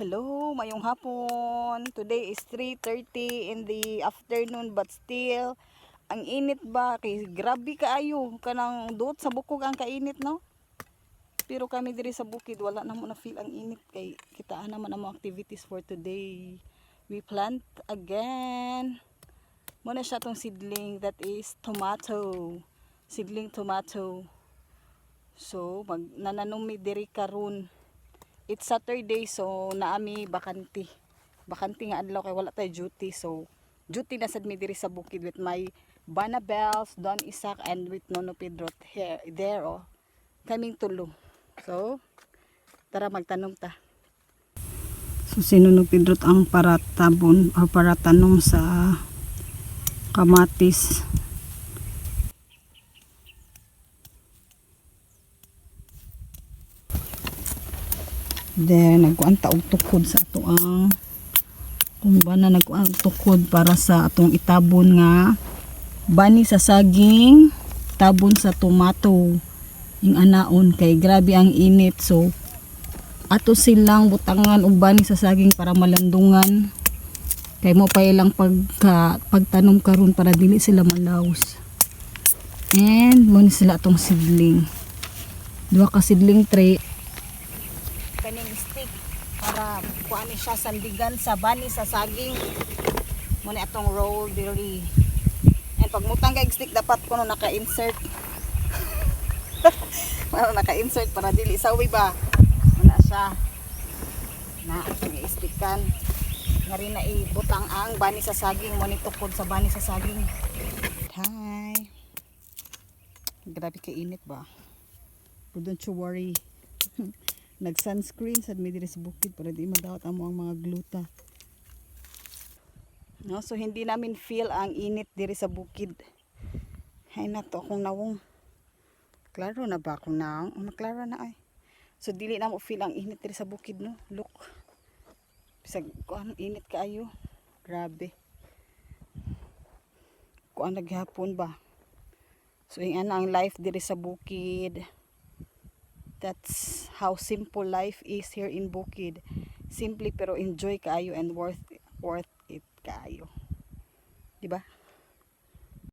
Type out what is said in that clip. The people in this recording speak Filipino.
Hello, mayong hapon. Today is 3:30 in the afternoon but still ang init ba kay grabe kaayo kanang duot sa bukog ang kainit no. Pero kami diri sa bukid wala na mo na feel ang init kay kitaan naman ang mga activities for today. We plant again. Muna siya tong seedling that is tomato. Seedling tomato. So, mag nananumi diri karon. It's Saturday so naami bakante. Bakante nga adlaw kay wala tay duty so duty na sad mi diri sa bukid with my Banabels, Don Isaac and with Nono Pedro here there oh. Kaming tulo. So tara magtanong ta. So sino no Pedro ang para tabon o para tanong sa kamatis. There, nagkuan ta og tukod sa ato ang kung ba na nagkuan tukod para sa atong itabon nga bani sa saging, tabon sa tomato, yung anaon kay grabe ang init. So ato silang butangan og bani sa saging para malandungan. Kay mo pa ilang pagka, pagtanom karon para dili sila malaos. And mo sila atong sidling. Duha ka sidling tray kaning stick para kuan ni siya sandigan sa bani sa saging. Mo ni atong roll diri and pag mutang kay stick dapat kuno naka-insert. Para naka-insert para dili sawi ba. Na siya. Na atong i-stickan. Nga rin na ibutang ang bani sa saging. Mo ni tukod sa bani sa saging. Hi. Grabe ka init ba. Don't you worry nag sunscreen sa mi sa bukid para di madawat amo ang mga gluta. No so hindi namin feel ang init diri sa bukid. Hay na to akong nawong. Klaro na ba akong nawong oh, maklaro na ay. So dili na mo feel ang init diri sa bukid no? Look. Bisag kuan init kaayo. Grabe. Kuan naghapon ba? So yung ana ang life diri sa bukid That's how simple life is here in Bukid. Simple pero enjoy kaayo and worth worth it kaayo. 'Di ba?